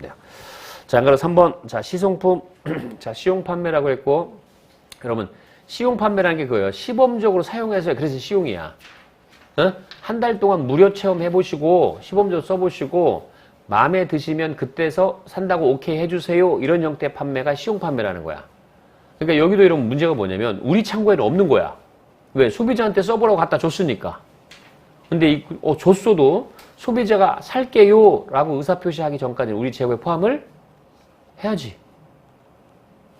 돼요. 자, 안 그래도 3번. 자, 시송품. 자, 시용 판매라고 했고, 여러분, 시용 판매라는 게 그거예요. 시범적으로 사용해서, 그래서 시용이야. 어? 한달 동안 무료 체험 해보시고, 시범적으로 써보시고, 마음에 드시면 그때서 산다고 오케이 해주세요. 이런 형태의 판매가 시용 판매라는 거야. 그러니까 여기도 이런 문제가 뭐냐면, 우리 창고에는 없는 거야. 왜? 소비자한테 써보라고 갖다 줬으니까. 근데 이, 어, 줬어도 소비자가 살게요 라고 의사표시하기 전까지는 우리 재고에 포함을 해야지.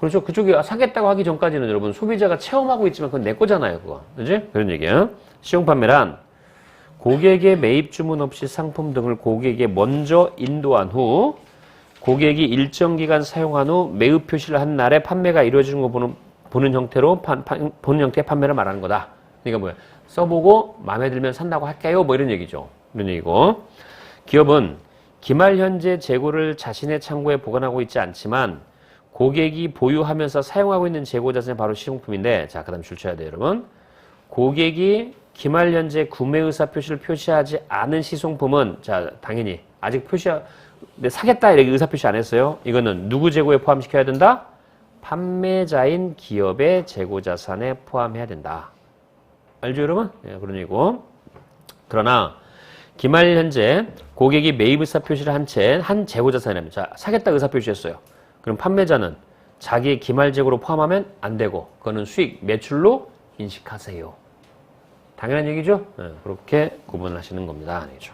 그렇죠. 그쪽이 사겠다고 하기 전까지는 여러분 소비자가 체험하고 있지만 그건 내 거잖아요. 그거. 그지? 그런 얘기야. 시용 판매란 고객의 매입 주문 없이 상품 등을 고객에게 먼저 인도한 후 고객이 일정 기간 사용한 후 매입 표시를 한 날에 판매가 이루어지는 거 보는, 보는 형태로 판, 판- 보는 형태의 판매를 말하는 거다. 그러니까 뭐야? 써보고 마음에 들면 산다고 할게요. 뭐 이런 얘기죠. 이런 얘기고. 기업은 기말 현재 재고를 자신의 창고에 보관하고 있지 않지만 고객이 보유하면서 사용하고 있는 재고 자산이 바로 시용품인데 자, 그다음 줄 쳐야 돼요, 여러분. 고객이 기말 현재 구매 의사 표시를 표시하지 않은 시송품은 자, 당연히 아직 표시 내 사겠다 이렇게 의사 표시 안 했어요. 이거는 누구 재고에 포함시켜야 된다? 판매자인 기업의 재고 자산에 포함해야 된다. 알죠, 여러분? 예, 그런 얘기고. 그러나 기말 현재 고객이 매입 의사 표시를 한 채 한 재고 자산이라면 자 사겠다 의사 표시했어요. 그럼 판매자는 자기의 기말 재고로 포함하면 안 되고 그거는 수익 매출로 인식하세요. 당연한 얘기죠. 예, 그렇게 구분하시는 겁니다. 아니죠.